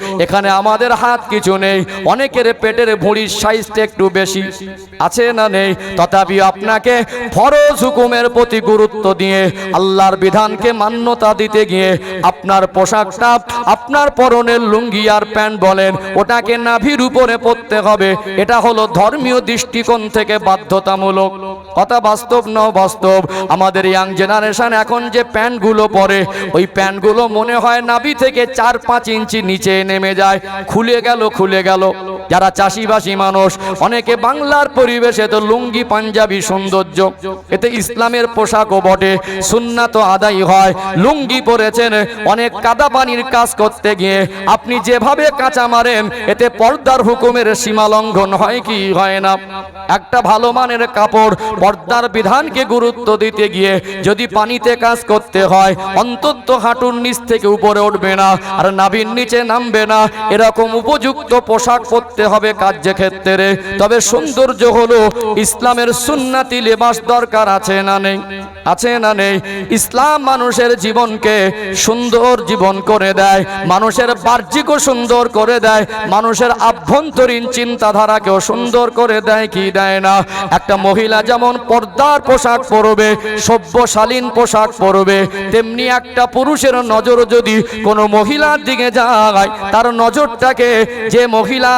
Oh, এখানে আমাদের হাত কিছু নেই। অনেকের পেটের ভুঁড়ির সাইজটা একটু বেশি। আছে না নেই? তথাপি আপনাকে ফরজ হুকুমের প্রতি গুরুত্ব দিয়ে, আল্লাহর বিধানকে মান্যতা দিতে গিয়ে আপনার পোশাকটা আপনার পরনের লুঙ্গি আর প্যান্ট বলেন, ওটাকে নাভির উপরে পড়তে হবে। এটা হলো ধর্মীয় দৃষ্টিকোণ থেকে বাধ্যতামূলক। কথা বাস্তব ন বাস্তব আমাদের ইয়াং জেনারেশন এখন যে প্যান্টগুলো পরে, ওই প্যান্টগুলো মনে হয় নাভি থেকে চার পাঁচ ইঞ্চি নিচে নেমে যায়, খুলে গেল খুলে গেল। যারা চাষিবাসী মানুষ, অনেকে বাংলার পরিবেশে তো লুঙ্গি, পাঞ্জাবি সৌন্দর্য। এতে ইসলামের পোশাকও বটে সুন্নাত আদায় হয়। লুঙ্গি পরেছেন, অনেক কাদা পানির কাজ করতে গিয়ে। আপনি যেভাবে কাঁচা মারেন, এতে পর্দার হুকুমের সীমা লঙ্ঘন হয় কি হয় না? একটা ভালো মানের কাপড় পর্দার বিধানকে গুরুত্ব দিতে গিয়ে যদি পানিতে কাজ করতে হয়, অন্তত হাঁটুর নিচ থেকে উপরে উঠবে না, আর নাভির নিচে নামবে না। এরকম উপযুক্ত পোশাক পরতে হবে কার্যক্ষেত্রে। তবে সৌন্দর্য হলো, ইসলামের সুন্নাতি লেবাস দরকার আছে না নেই? আছে না নেই? ইসলাম মানুষের জীবনকে সুন্দর জীবন করে দেয়, মানুষের বাহ্যিকও সুন্দর করে দেয়, মানুষের আভ্যন্তরীণ চিন্তাধারাকেও সুন্দর করে দেয় কি দেয় না? একটা মহিলা যেমন পর্দার পোশাক পরবে, সভ্যশালীন পোশাক পরবে, তেমনি একটা পুরুষের নজর যদি কোনো মহিলার দিকে যায় তার নজরটাকে যে মহিলা,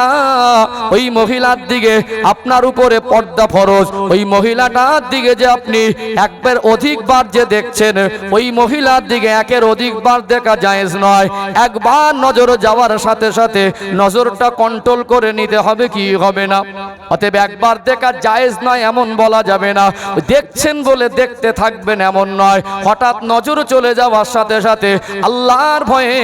ওই মহিলার দিকে আপনার উপরে পর্দা ফরজ, ওই মহিলাটার দিকে যে আপনি একবার অধিকবার যে দেখছেন, ওই মহিলার দিকে একের অধিকবার দেখা জায়েজ নয়। একবার নজর যাওয়ার সাথে সাথে নজরটা কন্ট্রোল করে নিতে হবে কি হবে না। অতএব একবার দেখা জায়েজ নয়, এমন বলা যাবে না। দেখছেন বলে দেখতে থাকবেন, এমন নয়। হঠাৎ নজর চলে যাওয়ার সাথে সাথে আল্লাহর ভয়ে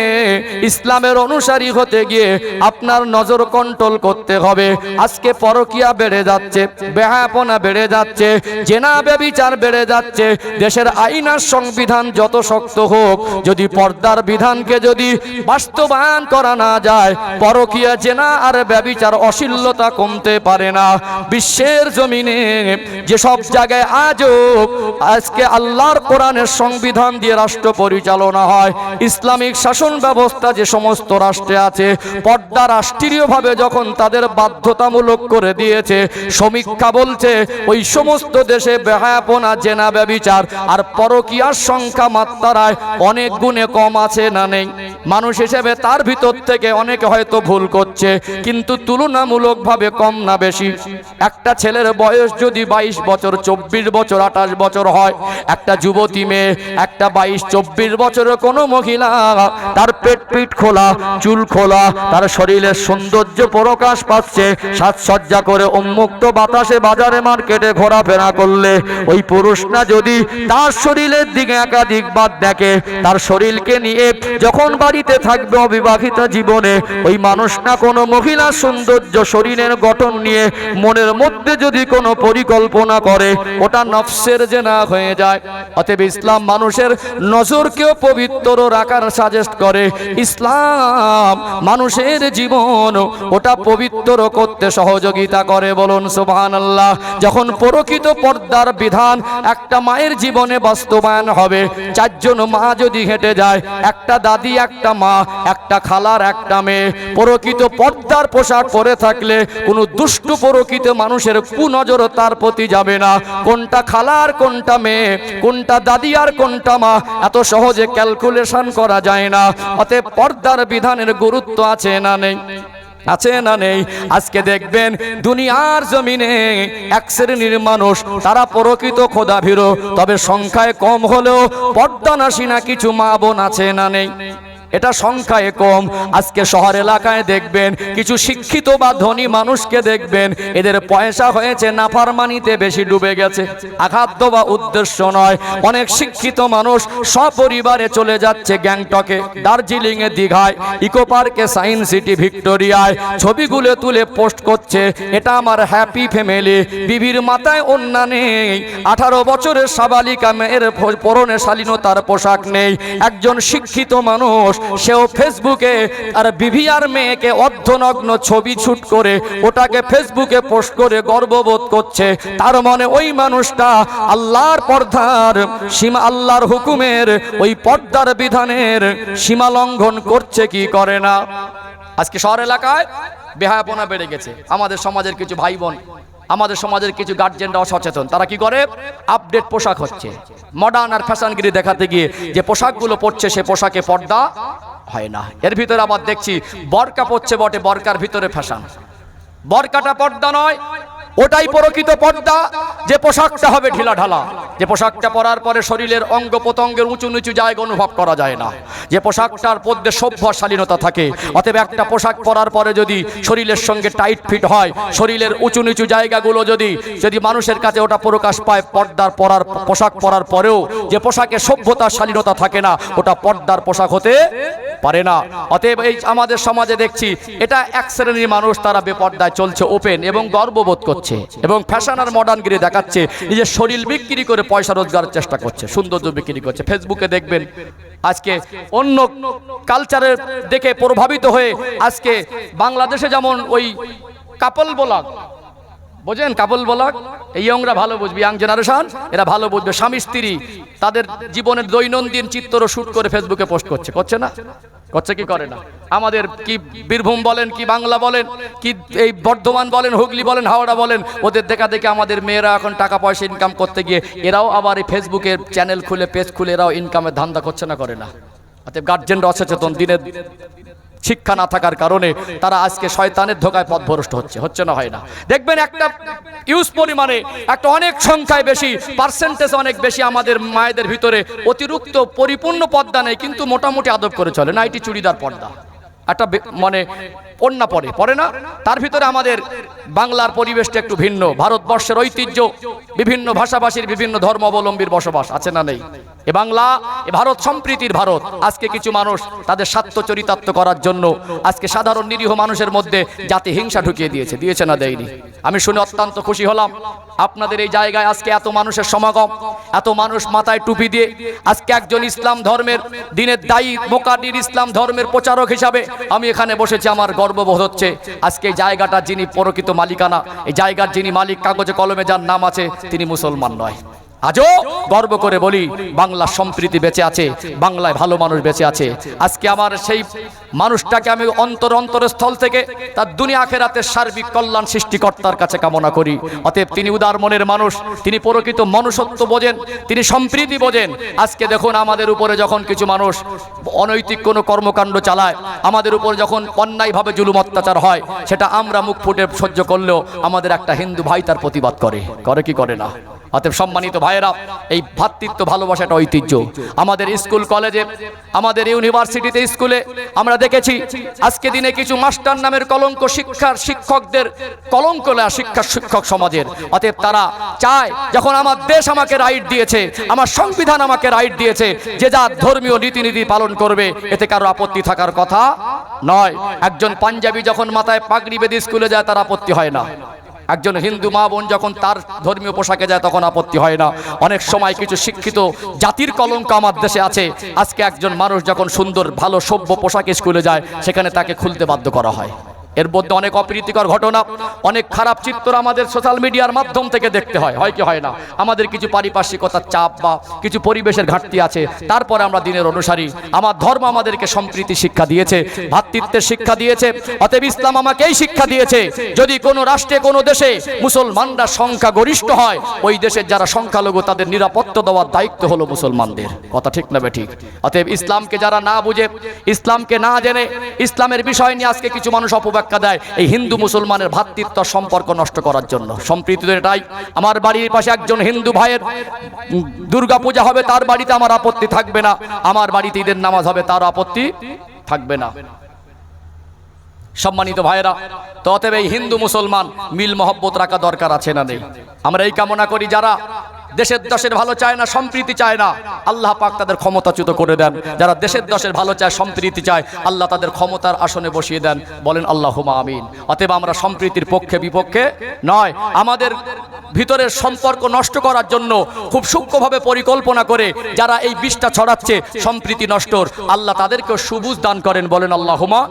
ইসলামের অনুসারী হতে গিয়ে আপনার নজর কন্ট্রোল করতে হবে। আজকে পরকিয়া বেড়ে যাচ্ছে বেহাপনা বেড়ে যাচ্ছে, জেনা ব্যবিচার বেড়ে যাচ্ছে। দেশের আইন আর সংবিধান যত শক্ত হোক, যদি পর্দার বিধানকে যদি বাস্তবায়ন করা না যায়, পরকিয়া, জেনা আর ব্যবিচার অশীলতা কমতে পারে না। বিশ্বের জমিনে যে সব জায়গায় আজও আজকে আল্লাহর কোরআনের সংবিধান দিয়ে রাষ্ট্র পরিচালনা হয়, ইসলামিক শাসন ব্যবস্থা যে সমস্ত রাষ্ট্রে আছে। পর্দা রাষ্ট্রীয়ভাবে যখন তাদের বাধ্যতামূলক করে দিয়েছে, সমীক্ষা বলছে, ওই সমস্ত দেশে বেহায়াপনা জেনা ব্যবিচার আর পরকিয়ার সংখ্যা মাত্রায় অনেক গুণে কম আছে না নেই। মানুষ হিসেবে তার ভিতর থেকে অনেকে হয়তো ভুল করছে, কিন্তু তুলনামূলকভাবে কম না বেশি। একটা ছেলের বয়স যদি বাইশ বছর, চব্বিশ বছর, আঠাশ বছর হয়, একটা যুবতী মেয়ে, একটা বাইশ, চব্বিশ বছরের কোনো মহিলা, তার পেট পিঠ খোলা, চুল খোলা, তার শরীরের সৌন্দর্য প্রকাশ পাচ্ছে। সাজসজ্জা করে উন্মুক্ত বাতাসে বাজারে মার্কেটে ঘোরাফেরা করলে ওই পুরুষ না যদি তার শরীরের দিকে একাধিকবার দেখে, তার শরীরকে নিয়ে যখন বাড়িতে থাকবে অবিবাহিত জীবনে, ওই মানুষ না কোনো মহিলার সৌন্দর্য শরীরের গঠন নিয়ে মনের মধ্যে যদি কোনো পরিকল্পনা করে, ওটা নফসের যে না হয়ে যায়। অতএব ইসলাম মানুষের নজরকেও পবিত্র রাখার সাজেস্ট করে। ইসলাম মানুষের জীবন, ওটা পবিত্র করতে সহযোগিতা করে, বলুন সুবহান আল্লাহ যখন প্রকৃত পর্দার বিধান একটা মায়ের জীবনে বাস্তবায়ন হবে, চারজন মা যদি হেঁটে যায়, একটা দাদি, একটা মা, একটা খালার, একটা মেয়ে, প্রকৃত পর্দার পোশাক পরে থাকলে কোনো দুষ্টু প্রকৃত মানুষের কুনজর তার প্রতি যাবে না। কোনটা খালার কোনটা মেয়ে, কোনটা দাদি আর কোনটা মা, এত সহজে ক্যালকুলেশন করা যায় না। অতএব পর্দার বিধানের গুরুত্ব আছে না নেই? আছে না নেই? আজকে দেখবেন দুনিয়ার জমিনে এক শ্রেণির মানুষ, তারা প্রকৃত খোদা ভিড় তবে সংখ্যায় কম হলেও পদ্মানাসী না কিছু মা বোন আছে না নেই? এটা সংখ্যায় কম। আজকে শহর এলাকায় দেখবেন, কিছু শিক্ষিত বা ধনী মানুষকে দেখবেন, এদের পয়সা হয়েছে নাফারমানিতে বেশি ডুবে গেছে। আঘাত বা উদ্দেশ্য নয়। অনেক শিক্ষিত মানুষ সপরিবারে চলে যাচ্ছে গ্যাংটকে দার্জিলিং এ দীঘায় ইকো পার্কে সায়েন্স সিটি, ভিক্টোরিয়ায়। ছবিগুলো তুলে পোস্ট করছে, এটা আমার হ্যাপি ফ্যামিলি। বিবির মাথায় অন্যা নেই। আঠারো বছরের সাবালিকা মেয়ের পরনে শালীনতার পোশাক নেই। একজন শিক্ষিত মানুষ সেও ফেসবুকে আর বিভিআর মেয়েকে অর্ধনগ্ন ছবি ছুট করে ওটাকে ফেসবুকে পোস্ট করে গর্ববোধ করছে। তার মনে ওই মানুষটা আল্লাহর পর্দার, সীমা আল্লাহর হুকুমের, ওই পর্দার বিধানের সীমা লঙ্ঘন করছে কি করে না? আজকে শহর এলাকায় বেহায়াপনা বেড়ে গেছে। আমাদের সমাজের কিছু ভাই বোন আমাদের সমাজের কিছু গার্জেনরা অসচেতন। তারা কি করে? আপডেট পোশাক হচ্ছে। মডার্ন আর ফ্যাশনগিরি দেখাতে গিয়ে যে পোশাকগুলো পড়ছে সে পোশাকে পর্দা হয় না। এর ভিতরে আবার দেখছি, বরকা পড়ছে বটে, বরকার ভিতরে ফ্যাশন বরকাটা পর্দা নয় ওটাই প্রকৃত পর্দা, যে পোশাকটা হবে ঢিলা ঢালা। যে পোশাকটা পরার পরে শরীরের অঙ্গ প্রত্যঙ্গের উঁচু নিচু জায়গা অনুভব করা যায় না। যে পোশাকটার মধ্যে সভ্য শালীনতা থাকে, অতএব একটা পোশাক পরার পরে যদি শরীরের সঙ্গে টাইট ফিট হয়, শরীরের উঁচু নিচু জায়গাগুলো যদি যদি মানুষের কাছে ওটা প্রকাশ পায় পর্দার পরার, পোশাক পরার পরেও, যে পোশাকে সভ্যতা শালীনতা থাকে না, ওটা পর্দার পোশাক হতে পারে না। অতএব এই আমাদের সমাজে দেখছি, এটা এক শ্রেণির মানুষ তারা বেপর্দায় চলছে ওপেন এবং গর্ববোধ করছে। এবং ফ্যাশন আর মডার্ন মডার্নগিরি দেখাচ্ছে, নিজের শরীর বিক্রি করে পয়সা রোজগারের চেষ্টা করছে, সৌন্দর্য বিক্রি করছে। ফেসবুকে দেখবেন, আজকে অন্য কালচারের দেখে প্রভাবিত হয়ে আজকে বাংলাদেশে যেমন ওই কাপল বলাগ, বোঝেন কাপল বলাক এই ইয়ংরা ভালো বুঝবে ইয়াং জেনারেশন এরা ভালো বুঝবে। স্বামী, স্ত্রী, তাদের জীবনের দৈনন্দিন চিত্র শুট করে ফেসবুকে পোস্ট করছে করছে না? করছে কি করে না? আমাদের কি বীরভূম বলেন, কি বাংলা বলেন, কি এই বর্ধমান বলেন, হুগলি বলেন, হাওড়া বলেন, ওদের দেখা দেখে আমাদের মেয়েরা এখন টাকা পয়সা ইনকাম করতে গিয়ে, এরাও আবার এই ফেসবুকের চ্যানেল খুলে পেজ খুলে, এরাও ইনকামের ধান্দা করছে না করে না? অতএব গার্জেনরা অসচেতন, দিনের শিক্ষা না থাকার কারণে তারা আজকে শয়তানের ধোকায় পথভ্রষ্ট হচ্ছে হচ্ছে না, হয় না। দেখবেন একটা ইউজ পরিমাণে একটা অনেক সংখ্যায় বেশি পার্সেন্টেজ অনেক বেশি আমাদের মায়েদের ভিতরে অতিরিক্ত পরিপূর্ণ পর্দা নেই, কিন্তু মোটামুটি আদব করে চলে। না এটি চুড়িদার, পর্দা। একটা মানে অন্য পরে পরে না? তার ভিতরে আমাদের বাংলার পরিবেশটা একটু ভিন্ন। ভারতবর্ষের ঐতিহ্য, বিভিন্ন ভাষাভাষীর বিভিন্ন ধর্মাবলম্বীর বসবাস, আছে না নেই? এ বাংলা, এ ভারত সম্প্রীতির ভারত। আজকে কিছু মানুষ তাদের স্বার্থ চরিতার্থ করার জন্য আজকে সাধারণ নিরীহ মানুষের মধ্যে জাতি হিংসা ঢুকিয়ে দিয়েছে দিয়েছে না দেয়নি? আমি শুনে অত্যন্ত খুশি হলাম। আপনাদের এই জায়গায় আজকে এত মানুষের সমাগম, এত মানুষ মাথায় টুপি দিয়ে আজকে একজন ইসলাম ধর্মের দিনের দায়ী মোকাডির ইসলাম ধর্মের প্রচারক হিসাবে আমি এখানে বসেছি আমার গর্ববোধ হচ্ছে। আজকে এই জায়গাটা যিনি প্রকৃত মালিকানা, এই জায়গার যিনি মালিক, কাগজে কলমে যার নাম আছে, তিনি মুসলমান নয়। আজও গর্ব করে বলি, বাংলা সম্প্রীতি বেঁচে আছে, বাংলায় ভালো মানুষ বেঁচে আছে। আজকে আমার সেই মানুষটাকে আমি অন্তর অন্তরস্থল থেকে তার দুনিয়া আখেরাতের সার্বিক কল্যাণ সৃষ্টিকর্তার কাছে কামনা করি। অতএব তিনি উদার মনের মানুষ, তিনি প্রকৃত মনুষ্যত্ব বোঝেন, তিনি সম্প্রীতি বোঝেন। আজকে দেখুন আমাদের উপরে যখন কিছু মানুষ অনৈতিক কোনো কর্মকাণ্ড চালায়, আমাদের উপর যখন অন্যায়ভাবে জুলুম অত্যাচার হয়, সেটা আমরা মুখ ফুটে সহ্য করলেও আমাদের একটা হিন্দু ভাই তার প্রতিবাদ করে। করে কি করে না? অতএব সম্মানিত ভাইয়েরা, এই ভ্রাতৃত্ব ভালোবাসাটা ঐতিহ্য। আমাদের স্কুল, কলেজে, আমাদের ইউনিভার্সিটিতে স্কুলে আমরা দেখেছি, আজকে দিনে কিছু মাস্টার নামের কলঙ্ক শিক্ষার শিক্ষকদের কলঙ্ক নেয়া শিক্ষা শিক্ষক সমাজের। অতএব তারা চায়, যখন আমার দেশ আমাকে রাইট দিয়েছে, আমার সংবিধান আমাকে রাইট দিয়েছে, যে যা ধর্মীয় রীতিনীতি পালন করবে, এতে কারও আপত্তি থাকার কথা নয়। একজন পাঞ্জাবি যখন মাথায় পাগড়ি বেঁধে স্কুলে যায়, তার আপত্তি হয় না। একজন হিন্দু মা বোন যখন তার ধর্মীয় পোশাকে যায় তখন আপত্তি হয় না। অনেক সময় কিছু শিক্ষিত জাতির কলঙ্ক আমার দেশে আছে। আজকে একজন মানুষ যখন সুন্দর, ভালো, সভ্য পোশাকে স্কুলে যায়, সেখানে তাকে খুলতে বাধ্য করা হয়। এর মধ্যে অনেক অপ্রীতিকর ঘটনা, অনেক খারাপ চিত্র আমাদের সোশ্যাল মিডিয়ার মাধ্যম থেকে দেখতে হয় হয় কি হয় না? আমাদের কিছু পারিপার্শ্বিকতার চাপ বা কিছু পরিবেশের ঘাটতি আছে, তারপরে আমরা দিনের অনুসারী। আমার ধর্ম আমাদেরকে সম্প্রীতি শিক্ষা দিয়েছে, ভাতৃত্বের শিক্ষা দিয়েছে, অতএব ইসলাম আমাকে এই শিক্ষা দিয়েছে। যদি কোনো রাষ্ট্রে, কোনো দেশে মুসলমানরা সংখ্যা গরিষ্ঠ হয়, ওই দেশের যারা সংখ্যালঘু, তাদের নিরাপত্তা দেওয়ার দায়িত্ব হলো মুসলমানদের। কথা ঠিক না ঠিক অতএব ইসলামকে যারা না বুঝে, ইসলামকে না জেনে, ইসলামের বিষয় নিয়ে আজকে কিছু মানুষ অপব্যাখ্যা দেয় এই হিন্দু মুসলমানের ভ্রাতৃত্ব সম্পর্ক নষ্ট করার জন্য। সম্প্রীতি এটাই। আমার বাড়ির পাশে একজন হিন্দু ভাইয়ের উম, দুর্গা পূজা হবে তার বাড়িতে আমার আপত্তি থাকবে না। আমার বাড়িতে ঈদের নামাজ হবে তার আপত্তি থাকবে না। সম্মানিত ভাইরা তো এই হিন্দু মুসলমান মিল মহব্বত রাখা দরকার আছে না নেই? আমরা এই কামনা করি যারা দেশের দশের ভালো চায় না, সম্প্রীতি চায় না। আল্লাহ পাক তাদের ক্ষমতাচ্যুত করে দেন। যারা দেশের দশের ভালো চায়, সম্প্রীতি চায়, আল্লাহ তাদের ক্ষমতার আসনে বসিয়ে দেন। বলেন আল্লাহ আমিন। অতএব আমরা সম্প্রীতির পক্ষে বিপক্ষে নয়, আমাদের ভিতরের সম্পর্ক নষ্ট করার জন্য খুব সূক্ষ্মভাবে পরিকল্পনা করে যারা এই বিষটা ছড়াচ্ছে, সম্প্রীতি নষ্টর, আল্লাহ তাদেরকেও সুবুজ দান করেন। বলেন আল্লাহুমা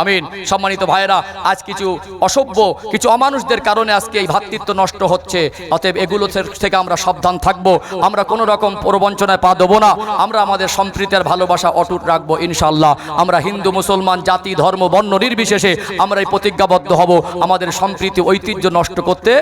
আমিন। সম্মানিত ভাইয়েরা, আজ কিছু অসভ্য, কিছু অমানুষদের কারণে আজকে এই ভ্রাতৃত্ব নষ্ট হচ্ছে। অতএব এগুলো থেকে আমরা সাবধান সাবধান থাকব। আমরা কোনো রকম প্রবঞ্চনায় পা দেবো না। আমরা আমাদের সম্প্রীতির ভালোবাসা অটুট রাখব ইনশাল্লাহ আমরা হিন্দু, মুসলমান, জাতি, ধর্ম, বর্ণ নির্বিশেষে আমরা এই প্রতিজ্ঞাবদ্ধ হব। আমাদের সম্প্রীতি, ঐতিহ্য নষ্ট করতে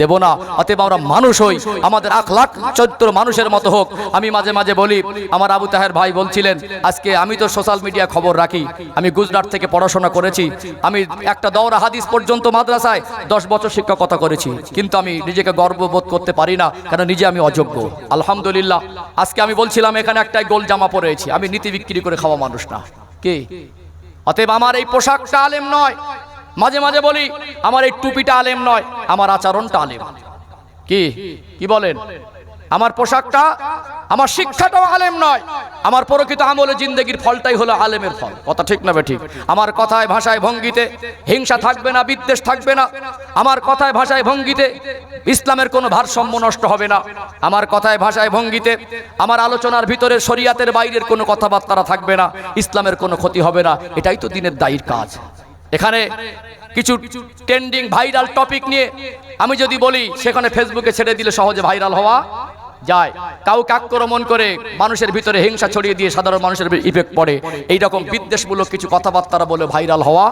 দেব না। অতএব আমরা মানুষ হই। আমাদের আখ লাখ চরিত্র মানুষের মতো হোক। আমি মাঝে মাঝে বলি, আমার আবু তাহের ভাই বলছিলেন, আজকে আমি তো সোশ্যাল মিডিয়া খবর রাখি। আমি গুজরাট থেকে পড়াশোনা করেছি। আমি একটা দৌড়া হাদিস পর্যন্ত মাদ্রাসায় দশ বছর শিক্ষকতা করেছি। কিন্তু আমি নিজেকে গর্ববোধ করতে পারি না। কারণ নিজে আমি অযোগ্য। আলহামদুলিল্লাহ। আজকে আমি বলছিলাম, এখানে একটাই গোল জামা পরেছি আমি নীতি বিক্রি করে খাওয়া মানুষ না। কে? অতএব আমার এই পোশাকটা আলেম নয়। মাঝে মাঝে বলি, আমার এই টুপিটা আলেম নয়, আমার আচরণটা আলেম। কি? কি বলেন? আমার পোশাকটা, আমার শিক্ষাটাও আলেম নয়। আমার প্রকৃত আমলে জিন্দগির ফলটাই হলো আলেমের ফল। কথা ঠিক না ঠিক? আমার কথায় ভাষায় ভঙ্গিতে হিংসা থাকবে না, বিদ্বেষ থাকবে না। আমার কথায় ভাষায় ভঙ্গিতে ইসলামের কোনো ভারসাম্য নষ্ট হবে না। আমার কথায় ভাষায় ভঙ্গিতে আমার আলোচনার ভিতরে শরিয়াতের বাইরের কোনো কথাবার্তা থাকবে না। ইসলামের কোনো ক্ষতি হবে না। এটাই তো দিনের দায়ীর কাজ। এখানে কিছু ট্রেন্ডিং ভাইরাল টপিক নিয়ে আমি যদি বলি, সেখানে ফেসবুকে ছেড়ে দিলে সহজে ভাইরাল হওয়া যায়। কাউকে আক্রমণ করে মানুষের ভিতরে হিংসা ছড়িয়ে দিয়ে সাধারণ মানুষের ইফেক্ট পড়ে। এইরকম বিদ্বেষমূলক কিছু কথাবার্তা বলে ভাইরাল হওয়া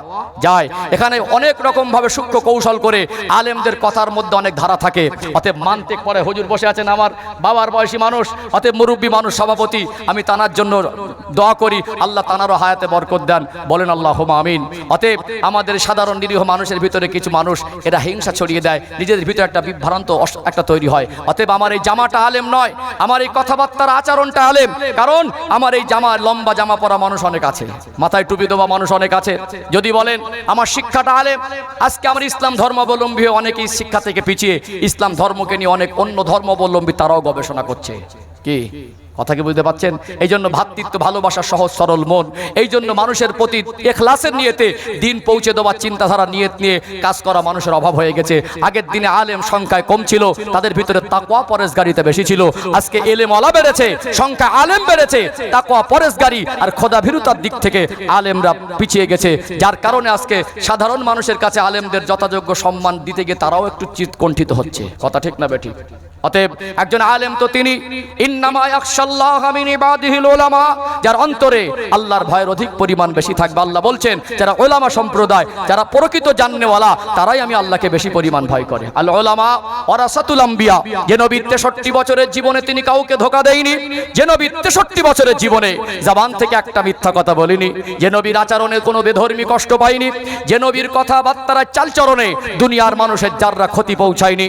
যায়। এখানে অনেক রকম ভাবে সূক্ষ্ম কৌশল করে আলেমদের কথার মধ্যে অনেক ধারা থাকে। অতএব মানতে পরে হুজুর বসে আছেন আমার বাবার বয়সী মানুষ, অতএব মুরব্বী মানুষ, সভাপতি, আমি তানার জন্য দোয়া করি। আল্লাহ তানারও হায়াতে বরকত দেন। বলেন আল্লাহ আমিন। অতএব আমাদের সাধারণ নিরীহ মানুষের ভিতরে কিছু মানুষ, এরা হিংসা ছড়িয়ে দেয়। নিজেদের ভিতরে একটা বিভ্রান্ত একটা তৈরি হয়। অতএব আমার এই জামাটা আলেম নয়, আমার এই কথাবার্তার আচরণটা আলেম। কারণ আমার এই জামা, লম্বা জামা পরা মানুষ অনেক আছে। মাথায় টুপি দেওয়া মানুষ অনেক আছে। যদি বলেন, আমার শিক্ষাটা আলেম, আজকে আমার ইসলাম ধর্মাবলম্বী অনেকেই শিক্ষা থেকে পিছিয়ে, ইসলাম ধর্মকে নিয়ে অনেক অন্য ধর্মাবলম্বী তারাও গবেষণা করছে। কি? কথা কি বুঝতে পাচ্ছেন? এই জন্য ভাতৃত্ব, ভালোবাসা সহজ, সরল মন। এই জন্য মানুষের প্রতি এখলাসের নিয়েতে দিন পৌঁছে দেওয়ার চিন্তাধারা নিয়ত নিয়ে কাজ করা মানুষের অভাব হয়ে গেছে। আগের দিনে আলেম সংখ্যায় কম ছিল, তাদের ভিতরে তাকওয়া পরেশগারিতে বেশি ছিল। আজকে এলেম অলা বেড়েছে, সংখ্যা আলেম বেড়েছে, তাকওয়া পরেশগারি আর খোদা ভীরুতার দিক থেকে আলেমরা পিছিয়ে গেছে। যার কারণে আজকে সাধারণ মানুষের কাছে আলেমদের যথাযোগ্য সম্মান দিতে গিয়ে তারাও একটু চিৎকণ্ঠিত হচ্ছে। কথা ঠিক না বেঠিক অতএব একজন আলেম তো তিনি উলামা যার অন্তরে আল্লাহর ভয়ের অধিক পরিমাণ বেশি থাকবে। আল্লাহ বলছেন, যারা ওলামা সম্প্রদায়, যারা প্রকৃত জাননেওয়ালা, তারাই আমি আল্লাহকে বেশি পরিমাণ ভয় করে। আল ওলামা ওরাসাতুল আম্বিয়া, যে 63 বছরের জীবনে তিনি কাউকে ধোকা দেয়নি, যে 63 বছরের জীবনে জবান থেকে একটা মিথ্যা কথা বলিনি, যে নবীর আচরণে কোনো বেধর্মী কষ্ট পাইনি যে নবীর কথাবার্তার চালচরণে দুনিয়ার মানুষের যাররা ক্ষতি পৌঁছায়নি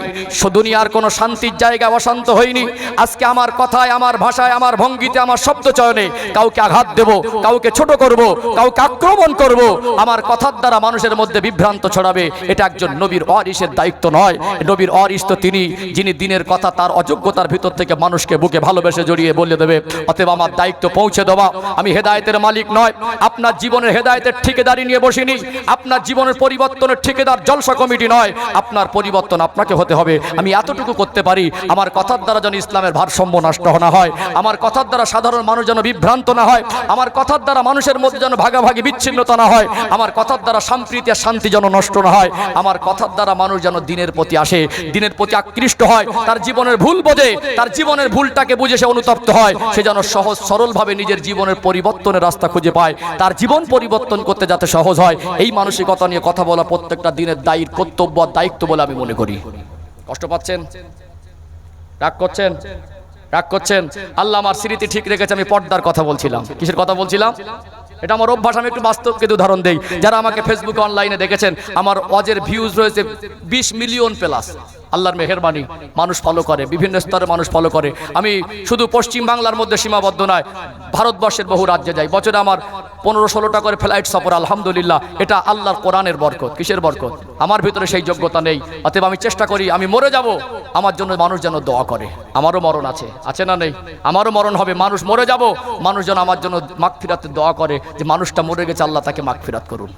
দুনিয়ার কোনো শান্তির জায়গায় অশান্ত হয়নি। আজকে আমার কথায়, আমার ভাষায়, আমার ভঙ্গিতে, আমার শব্দ চয়নে কাউকে আঘাত দেব, কাউকে ছোট করব, কাউকে আক্রমণ করব। আমার কথার দ্বারা মানুষের মধ্যে বিভ্রান্ত ছড়াবে। এটা একজন নবীর অরিসের দায়িত্ব নয়। নবীর অরিস তো তিনি, যিনি দিনের কথা তার অযোগ্যতার ভিতর থেকে মানুষকে বুকে ভালোবেসে জড়িয়ে বলে দেবে। অতএব আমার দায়িত্ব পৌঁছে দেওয়া। আমি হেদায়েতের মালিক নয়। আপনার জীবনের হেদায়তের ঠিকাদারি নিয়ে বসিনি। আপনার জীবনের পরিবর্তনের ঠিকাদার জলসা কমিটি নয়। আপনার পরিবর্তন আপনাকে হতে হবে। আমি এতটুকু করতে পারি। আমার কথার দ্বারা যেন ইসলামের ভারসাম্য নষ্ট না হয়। আমার কথার দ্বারা সাধারণ মানুষ যেন বিভ্রান্ত না হয়। আমার কথার দ্বারা মানুষের মধ্যে যেন ভাগাভাগি বিচ্ছিন্নতা না হয়। আমার কথার দ্বারা সম্প্রীতি আর শান্তি যেন নষ্ট না হয়। আমার কথার দ্বারা মানুষ যেন দিনের প্রতি আসে, দিনের প্রতি আকৃষ্ট হয়। তার জীবনের ভুল বোঝে, তার জীবনের ভুলটাকে বুঝে সে অনুতপ্ত হয়। সে যেন সহজ সরলভাবে নিজের জীবনের পরিবর্তনের রাস্তা খুঁজে পায়। তার জীবন পরিবর্তন করতে যাতে সহজ হয়। এই মানসিকতা নিয়ে কথা বলা প্রত্যেকটা দিনের দায়িত্ব, কর্তব্য আর দায়িত্ব বলে আমি মনে করি। কষ্ট পাচ্ছেন? রাগ করছেন? রাগ করছেন? আল্লাহ আমার স্মৃতি ঠিক রেখেছে, আমি পর্দার কথা বলছিলাম। কিসের কথা বলছিলাম? এটা আমার অভ্যাস, আমি একটু বাস্তবকে উদাহরণ দেই। যারা আমাকে ফেসবুকে অনলাইনে দেখেছেন, আমার অজের ভিউজ রয়েছে বিশ মিলিয়ন প্লাস আল্লাহর মেহেরবানি মানুষ ফলো করে, বিভিন্ন স্তরে মানুষ ফলো করে। আমি শুধু পশ্চিম বাংলার মধ্যে সীমাবদ্ধ নয়, ভারতবর্ষের বহু রাজ্যে যাই। বছরে আমার পনেরো ষোলোটা করে ফ্লাইট সফর, আলহামদুলিল্লাহ। এটা আল্লাহর কোরআনের বরকত। কিসের বরকত? আমার ভিতরে সেই যোগ্যতা নেই। অতএব আমি চেষ্টা করি, আমি মরে যাব, আমার জন্য মানুষ যেন দোয়া করে। আমারও মরণ আছে। আছে না নেই? আমারও মরণ হবে। মানুষ মরে যাব, মানুষ যেন আমার জন্য মাগফিরাতে দোয়া করে যে মানুষটা মরে গেছে, আল্লাহ তাকে মাগফিরাত করুন।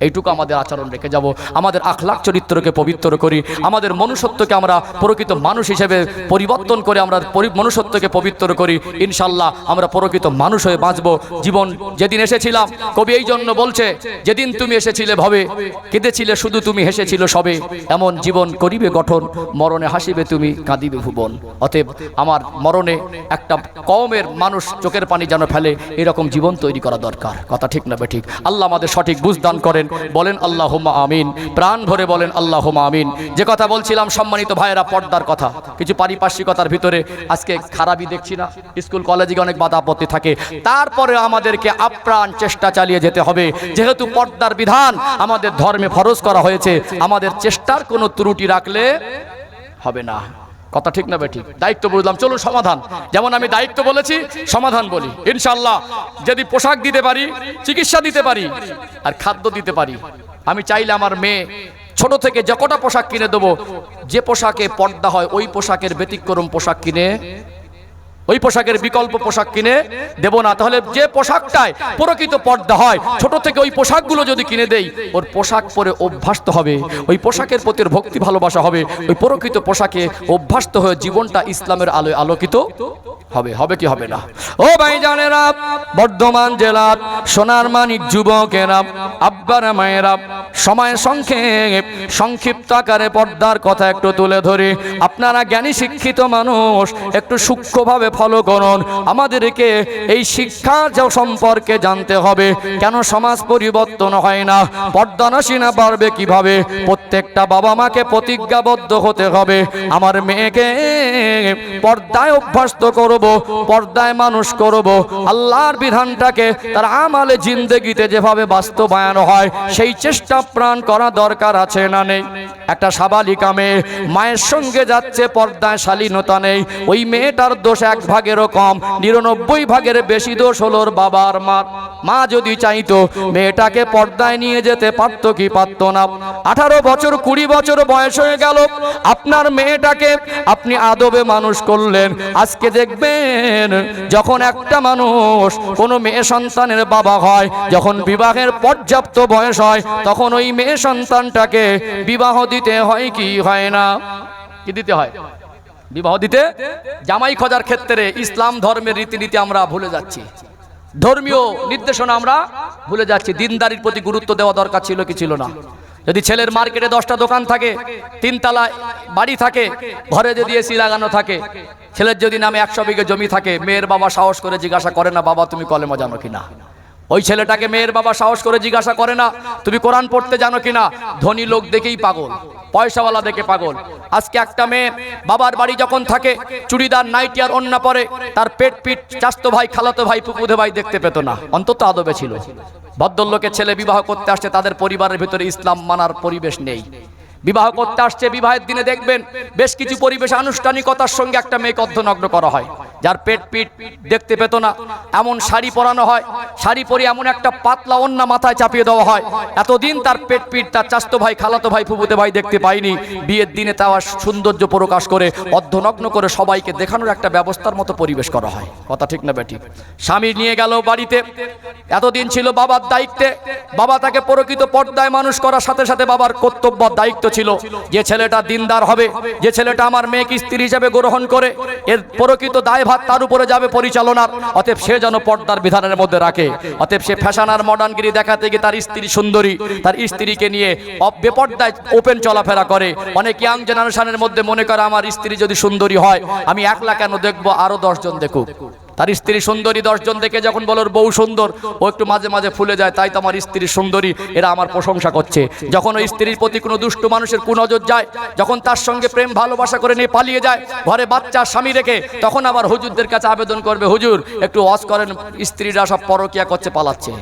এইটুকু আমাদের আচরণ রেখে যাব। আমাদের আখলাখ চরিত্রকে পবিত্র করি। আমাদের মনুষ্যত্বকে আমরা প্রকৃত মানুষ হিসেবে পরিবর্তন করে আমরা মনুষ্যত্বকে পবিত্র করি। ইনশাল্লাহ আমরা প্রকৃত মানুষ হয়ে বাঁচব। জীবন যেদিন এসেছিলাম, কবি এই জন্য বলছে, যেদিন তুমি এসেছিলে ভবে, কেঁদেছিলে শুধু তুমি হেসেছিল সবে। এমন জীবন করিবে গঠন, মরণে হাসিবে তুমি, কাঁদিবে ভুবন। অতএব আমার মরণে একটা কমের মানুষ চোখের পানি যেন ফেলে, এরকম জীবন তৈরি করা দরকার। কথা ঠিক না ঠিক? আল্লাহ আমাদের সঠিক বুঝদান করেন। বলেন আল্লাহ আমিন। প্রাণ ভরে বলেন আল্লাহ আমিন। যে কথা বলছিলাম, সম্মানিত ভাইয়েরা, পর্দার কথা। কিছু পারিপার্শ্বিকতার ভিতরে আজকে খারাপই দেখছি না। স্কুল, কলেজে অনেক বাধা আপত্তি থাকে। তারপরে আমাদেরকে আপ্রাণ চেষ্টা চালিয়ে যেতে হবে। যেহেতু পর্দার বিধান আমাদের ধর্মে ফরজ করা হয়েছে, আমাদের চেষ্টার কোনো ত্রুটি রাখলে হবে না। কথা ঠিক না ঠিক। দায়িত্ব বুঝলাম চলো সমাধান। যেমন আমি দায়িত্ব বলেছি, সমাধান বলি। ইনশাল্লাহ যদি পোশাক দিতে পারি, চিকিৎসা দিতে পারি, আর খাদ্য দিতে পারি, আমি চাইলে আমার মেয়ে ছোট থেকে যে কটা পোশাক কিনে দেবো, যে পোশাকে পর্দা হয়, ওই পোশাকের ব্যতিক্রম পোশাক কিনে ওই পোশাকের বিকল্প পোশাক কিনে দেব না। তাহলে যে পোশাকটায় প্রকৃত পর্দা হয়, ছোট থেকে ওই পোশাকগুলো যদি কিনে দেই, ওর পোশাক পরে অভ্যস্ত হবে, ওই পোশাকের প্রতি ভক্তি ভালোবাসা হবে, ওই প্রকৃত পোশাকে অভ্যস্ত হয়ে জীবনটা ইসলামের আলোয় আলোকিত হবে। হবে কি হবে না? ও ভাই জানেরা, বর্ধমান জেলার সোনার মানিক যুবকেরা, আব্বারা মায়েরা, সময় সংক্ষেপ, সংক্ষিপ্ত আকারে পর্দার কথা একটু তুলে ধরে। আপনারা জ্ঞানী শিক্ষিত মানুষ, একটু সূক্ষ্মভাবে ফলো করুন আমাদেরকে এই শিক্ষা সম্পর্কে জানতে হবে। কেন সমাজ পরিবর্তন হয় না? পর্দা নসী না পারবে কীভাবে? প্রত্যেকটা বাবা মাকে প্রতিজ্ঞাবদ্ধ হতে হবে। আমার মেয়েকে পর্দায় অভ্যস্ত করব, পর্দায় মানুষ করব। আল্লাহর বিধানটাকে তার আমালে জিন্দেগিতে যেভাবে বাস্তবায়ন হয়, সেই চেষ্টা প্রাণ করা দরকার আছে না নেই? একটা সাবালিকা মেয়ে। মায়ের সঙ্গে যাচ্ছে পর্দায় শালীনতা নেই। ওই মেয়েটার দোষ এক ভাগেরও কম। নিরানব্বই ভাগের বেশি দোষ হলো ওর বাবার মার মা যদি চাইতো, মেয়েটাকে পর্দায় নিয়ে যেতে পারতো কি পারতো না। আঠারো বছর, কুড়ি বছর বয়স হয়ে গেল। আপনার মেয়েটাকে আপনি আদবে মানুষ করলেন। আজকে দেখবেন যখন একটা মানুষ কোনো মেয়ে সন্তানের বাবা হয়, যখন বিবাহের পর্যাপ্ত বয়স হয়, তখন ওই মেয়ে সন্তানটাকে বিবাহ দিতে হয় কি হয় না? কি দিতে হয়? বিবাহ দিতে? জামাই খোঁজার ক্ষেত্রে ইসলাম ধর্মের রীতিনীতি আমরা ভুলে যাচ্ছি। ধর্মীয় নির্দেশনা আমরা ভুলে যাচ্ছি। দিনদারির প্রতি গুরুত্ব দেওয়া দরকার ছিল কি ছিল না? যদি ছেলের মার্কেটে দশটা দোকান থাকে, তিনতলা বাড়ি থাকে, ঘরে যদি এসি লাগানো থাকে, ছেলের যদি নামে একশো বিঘে জমি থাকে, মেয়ের বাবা সাহস করে জিজ্ঞাসা করে না, বাবা, তুমি কলেমা জানো কিনা? ওই ছেলেটাকে মেয়ের বাবা সাহস করে জিজ্ঞাসা করে না, তুমি কোরআন পড়তে জানো কিনা? ধনী লোক দেখেই পাগল, পয়সাওয়ালা দেখে পাগল। আজকে একটা মেয়ে বাবার বাড়ি যখন থাকে, চুড়িদার, নাইটি আর অন্য পরে, তার পেট পিট চাস্তো ভাই, খালাতো ভাই পুকুদে ভাই দেখতে পেত না। অন্তত আদবে ছিল। ভদ্রলোকের ছেলে বিবাহ করতে আসছে, তাদের পরিবারের ভিতরে ইসলাম মানার পরিবেশ নেই। বিবাহ করতে আসছে, বিবাহের দিনে দেখবেন বেশ কিছু পরিবেশ আনুষ্ঠানিকতার সঙ্গে একটা মেয়েকে অর্ধনগ্ন করা হয়। যার পেট পিট দেখতে পেত না, এমন শাড়ি পরানো হয়, শাড়ি পরে এমন একটা পাতলা অন্য মাথায় চাপিয়ে দেওয়া হয়। এতদিন তার পেট পিট, তার চাস্তো ভাই, খালাতো ভাই ফুবুতে ভাই দেখতে পাইনি। বিয়ের দিনে তার সৌন্দর্য প্রকাশ করে অর্ধনগ্ন করে সবাইকে দেখানোর একটা ব্যবস্থার মতো পরিবেশ করা হয়। কথা ঠিক না বেটি স্বামী নিয়ে গেল বাড়িতে। এতদিন ছিল বাবার দায়িত্বে। বাবা তাকে প্রকৃত পর্দায় মানুষ করার সাথে সাথে বাবার কর্তব্য, দায়িত্ব ছিল, যে ছেলেটা দিনদার হবে, যে ছেলেটা আমার মেয়েকে স্ত্রী হিসেবে গ্রহণ করে, এর প্রকৃত দায়ভার তার উপরে যাবে পরিচালনার। অতএব সে যেন পর্দার বিধানের মধ্যে রাখে। অতএব সে ফ্যাশন আর মডার্নগিরি দেখাতে গিয়ে তার স্ত্রী সুন্দরী, তার স্ত্রীকে নিয়ে বেপর্দায় ওপেন চলাফেরা করে। অনেক ইয়াং জেনারেশনের মধ্যে মনে করে, আমার স্ত্রী যদি সুন্দরী হয়, আমি একলা কেন দেখব? আরও দশজন দেখুক। তার স্ত্রী সুন্দরী, দশজন দেখে যখন বলো বউ সুন্দর, ও একটু মাঝে মাঝে ফুলে যায়, তাই তো আমার স্ত্রী সুন্দরী, এরা আমার প্রশংসা করছে। যখন ওই স্ত্রীর প্রতি কোনো দুষ্ট মানুষের কুনজর যায়, যখন তার সঙ্গে প্রেম, ভালোবাসা করে নিয়ে পালিয়ে যায়, ঘরে বাচ্চা, স্বামী রেখে, তখন আবার হুজুরদের কাছে আবেদন করবে, হুজুর, একটু ওয়াজ করেন, স্ত্রীরা সব পরকিয়া করছে, পালাচ্ছে।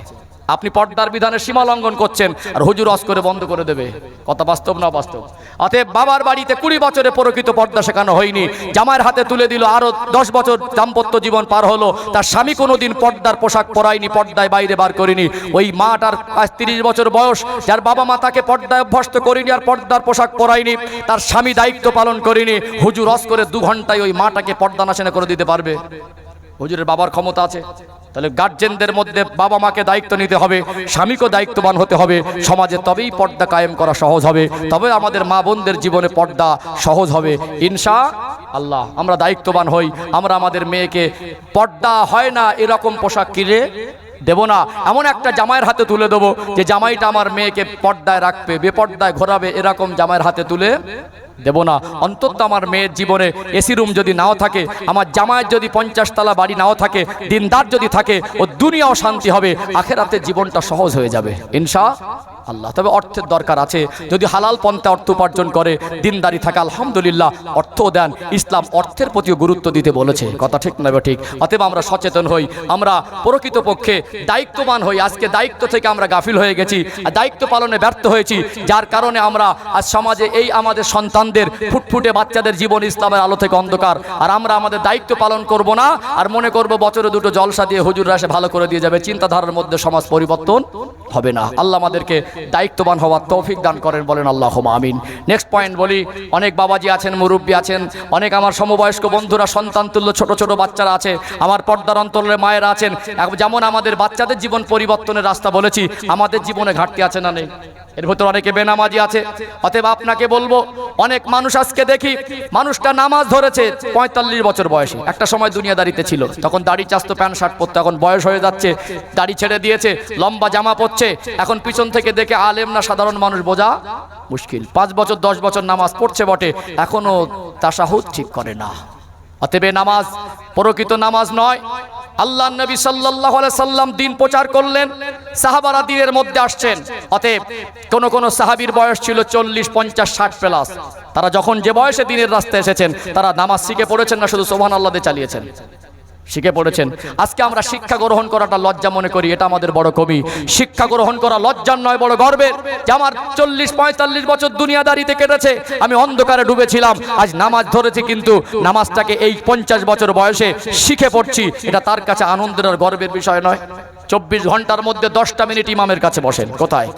আপনি পর্দার বিধানের সীমা লঙ্ঘন করছেন আর হুজুর অস করে বন্ধ করে দেবে। কথা বাস্তব না বাস্তব? অতএব বাবার বাড়িতে কুড়ি বছরে প্রকৃত পর্দা শেখানো হয়নি। জামাইয়ের হাতে তুলে দিল আরও দশ বছর দাম্পত্য জীবন পার হলো। তার স্বামী কোনোদিন পর্দার পোশাক পরায়নি, পর্দায় বাইরে বার করিনি। ওই মাটার তিরিশ বছর বয়স, যার বাবা মা তাকে পর্দায় অভ্যস্ত করিনি আর পর্দার পোশাক পরায়নি, তার স্বামী দায়িত্ব পালন করিনি। হুজুর অস করে দু ঘন্টায় ওই মাটাকে পর্দা নাশানা করে দিতে পারবে। হুজুরের বাবার ক্ষমতা আছে। তাহলে গার্জেনদের মধ্যে বাবা মাকে দায়িত্ব নিতে হবে, স্বামীকেও দায়িত্ববান হতে হবে। সমাজে তবেই পর্দা কায়েম করা সহজ হবে, তবে আমাদের মা বোনদের জীবনে পর্দা সহজ হবে। ইনশা আল্লাহ, আমরা দায়িত্ববান হই, আমরা আমাদের মেয়েকে পর্দা হয় না এরকম পোশাক কিনে দেব না। এমন একটা জামাইয়ের হাতে তুলে দেবো যে জামাইটা আমার মেয়েকে পর্দায় রাখবে, বেপর্দায় ঘোরাবে, এরকম জামাইয়ের হাতে তুলে দেব না। অন্তত আমার মেয়ের জীবনে এসি রুম যদি নাও থাকে, আমার জামাইয়ের যদি পঞ্চাশ তলা বাড়ি নাও থাকে, দিনদার যদি থাকে, ও দুনিয়াও শান্তি হবে, আখেরাতে জীবনটা সহজ হয়ে যাবে। ইনশা আল্লাহ। তবে অর্থের দরকার আছে। যদি হালাল পন্থা অর্থ উপার্জন করে, দিনদারি থাকে আলহামদুলিল্লাহ অর্থ দেন। ইসলাম অর্থের প্রতিও গুরুত্ব দিতে বলেছে। কথা ঠিক নেবে ঠিক? অতএব আমরা সচেতন হই। আমরা প্রকৃতপক্ষে দায়িত্ববান হই। আজকে দায়িত্ব থেকে আমরা গাফিল হয়ে গেছি। দায়িত্ব পালনে ব্যর্থ হয়েছি। যার কারণে আমরা আজ সমাজে এই আমাদের সন্তানদের ফুটফুটে বাচ্চাদের জীবন ইসলামের আলো থেকে অন্ধকার। আর আমরা আমাদের দায়িত্ব পালন করব না, আর মনে করব বছরে দুটো জলসা দিয়ে হুজুররা এসে ভালো করে দিয়ে যাবে। চিন্তাধারার মধ্যে সমাজ পরিবর্তন হবে না। আল্লাহ আমাদেরকে দায়িত্ববান হওয়ার তৌফিক দান করেন বলেন আল্লাহ আমিন। নেক্সট পয়েন্ট বলি, অনেক বাবাজি আছেন, মুরব্বী আছেন, অনেক আমার সমবয়স্ক বন্ধুরা, সন্তান তুল্য, ছোট ছোট বাচ্চারা আছে, আমার পর্দার অন্তরের মায়েরা আছেন। যেমন আমাদের বাচ্চাদের জীবন পরিবর্তনের রাস্তা বলেছি, আমাদের জীবনে ঘাটতি আছে না নেই? এর ভেতর অনেকে বেনামাজি আছে। অতএব আপনাকে বলব, অনেক মানুষ আজকে দেখি, মানুষটা নামাজ ধরেছে পঁয়তাল্লিশ বছর বয়সে। একটা সময় দুনিয়াদারিতে ছিল, তখন দাড়ি চাস্তো, প্যান্ট, শার্ট পরতো, এখন বয়স হয়ে যাচ্ছে, দাড়ি ছেড়ে দিয়েছে, লম্বা জামা পরছে, এখন পিছন থেকে দেখে আলেম না সাধারণ মানুষ বোঝা মুশকিল। পাঁচ বছর, দশ বছর নামাজ পড়ছে বটে, এখনও তাসাহুদ ঠিক করে না। অতএব নামাজ, প্রকৃত নামাজ নয় আল্লাহ নবী সাল্লাহ সাল্লাম দিন প্রচার করলেন, সাহাবারা দিনের মধ্যে আসছেন। অতএব কোন কোন সাহাবির বয়স ছিল চল্লিশ, পঞ্চাশ, ষাট প্লাস। তারা যখন যে বয়সে দিনের রাস্তায় এসেছেন, তারা নামাজ শিখে পড়েছেন না, শুধু সোহান আল্লাহ চালিয়েছেন। শিখে পড়েছেন। আজকে আমরা শিক্ষা গ্রহণ করাটা লজ্জা মনে করি এটা আমাদের বড় কবি। শিক্ষা গ্রহণ করা লজ্জার নয় বড় গর্বের। যে আমার চল্লিশ পঁয়তাল্লিশ বছর দুনিয়াদারিতে কেটেছে আমি অন্ধকারে ডুবেছিলাম। আজ নামাজ ধরেছি কিন্তু নামাজটাকে এই পঞ্চাশ বছর বয়সে শিখে পড়ছি। এটা তার কাছে আনন্দের আর গর্বের বিষয় নয়। চব্বিশ ঘণ্টার মধ্যে দশটা মিনিট ইমামের কাছে বসেন। কোথায়?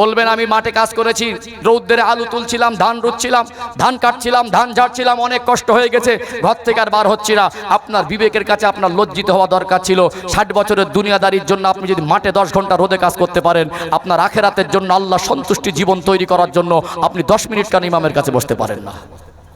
বলবেন, আমি মাঠে কাজ করেছি রৌদ্রে আলু তুলছিলাম, ধান রুচ্ছিলাম, ধান কাটছিলাম, ধান ঝাড়ছিলাম, অনেক কষ্ট হয়ে গেছে, ঘর থেকে আর বার হচ্ছি না। আপনার বিবেকের কাছে আপনার লজ্জিত হওয়া দরকার ছিল। ষাট বছরের দুনিয়াদারির জন্য আপনি যদি মাঠে দশ ঘণ্টা রোদে কাজ করতে পারেন, আপনার আখেরাতের জন্য আল্লাহ সন্তুষ্টি জীবন তৈরি করার জন্য আপনি দশ মিনিট কান ইমামের কাছে বসতে পারেন না।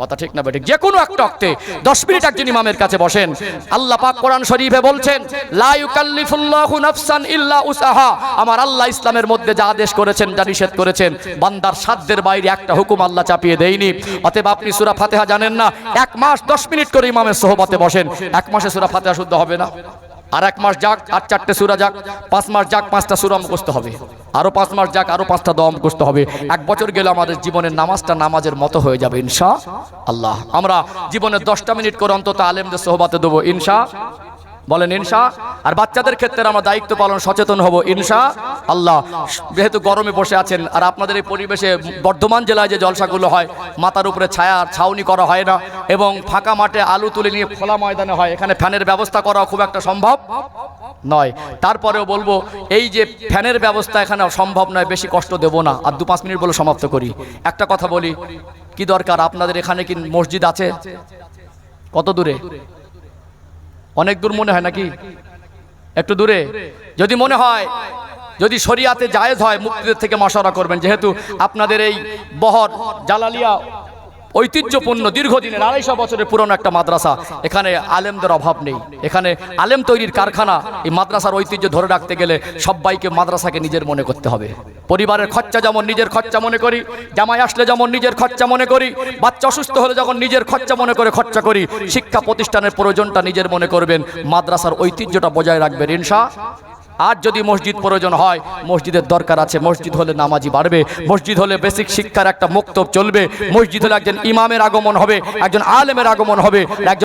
কথা ঠিক না, বেঠিক। যে কোনো একটা অক্তে দশ মিনিট একজন ইমামের কাছে বসেন। আল্লাহ পাক কোরআন শরীফে বলছেন, লা ইউকাল্লিফুল্লাহু নাফসান ইল্লা উসাহা আমার আল্লাহ ইসলামের মধ্যে যা আদেশ করেছেন, যা নিষেধ করেছেন, বান্দার সাধ্যের বাইরে একটা হুকুম আল্লাহ চাপিয়ে দেয়নি। অতএব আপনি সূরা ফাতিহা জানেন না, এক মাস দশ মিনিট করে ইমামের সোহবতে বসেন। এক মাসে সূরা ফাতিহা শুদ্ধ হবে না। আর এক মাস যাক, আর চারটে সুরা যাক, পাঁচ মাস যাক, পাঁচটা সুরা মুখস্থ হবে। আরও পাঁচ মাস যাক আরও পাঁচটা দম মুখস্থ হবে। এক বছর গেলে আমাদের জীবনের নামাজটা নামাজের মতো হয়ে যাবে, ইনশা আল্লাহ। আমরা জীবনের দশটা মিনিট করে অন্তত আলেমদের সোহবাতে দেবো, ইনশা বলেন, ইনশা। আর বাচ্চাদের ক্ষেত্রে আমরা দায়িত্ব পালন সচেতন হব, ইনশা। আল্লাহ, যেহেতু গরমে বসে আছেন, আর আপনাদের এই পরিবেশে বর্ধমান জেলায় যে জলসাগুলো হয়, মাথার উপরে ছায়া ছাউনি করা হয় না, এবং ফাঁকা মাঠে আলু তুলে নিয়ে খোলা ময়দানে হয়, এখানে ফ্যানের ব্যবস্থা করা খুব একটা সম্ভব নয়। তারপরেও বলব, এই যে ফ্যানের ব্যবস্থা এখানে সম্ভব নয়, বেশি কষ্ট দেব না। আর দু পাঁচ মিনিট বলে সমাপ্ত করি। একটা কথা বলি, কি দরকার? আপনাদের এখানে কি মসজিদ আছে? কত দূরে? অনেক দূর মনে হয় নাকি? একটু দূরে? যদি মনে হয়, যদি শরিয়াতে জায়েজ হয়, মুক্তিদের থেকে মশারা করবেন। যেহেতু আপনাদের এই বহর জালালিয়া ঐতিহ্যপূর্ণ দীর্ঘদিনের আড়াইশো বছরের পুরনো একটা মাদ্রাসা। এখানে আলেমদের অভাব নেই। এখানে আলেম তৈরির কারখানা এই মাদ্রাসার ঐতিহ্য ধরে রাখতে গেলে সবাইকে মাদ্রাসাকে নিজের মনে করতে হবে। পরিবারের খরচা যেমন নিজের খরচা মনে করি জামাই আসলে যেমন নিজের খরচা মনে করি বাচ্চা অসুস্থ হলে যখন নিজের খরচা মনে করে খরচা করি শিক্ষা প্রতিষ্ঠানের প্রয়োজনটা নিজের মনে করবেন মাদ্রাসার ঐতিহ্যটা বজায় রাখবেন ইনশা আর যদি মসজিদ প্রয়োজন হয়, মসজিদের দরকার আছে। মসজিদ হলে নামাজি বাড়বে। মসজিদ হলে বেসিক শিক্ষার একটা মুক্তব চলবে। মসজিদ হলে একজন ইমামের আগমন হবে, একজন আলেমের আগমন হবে, একজন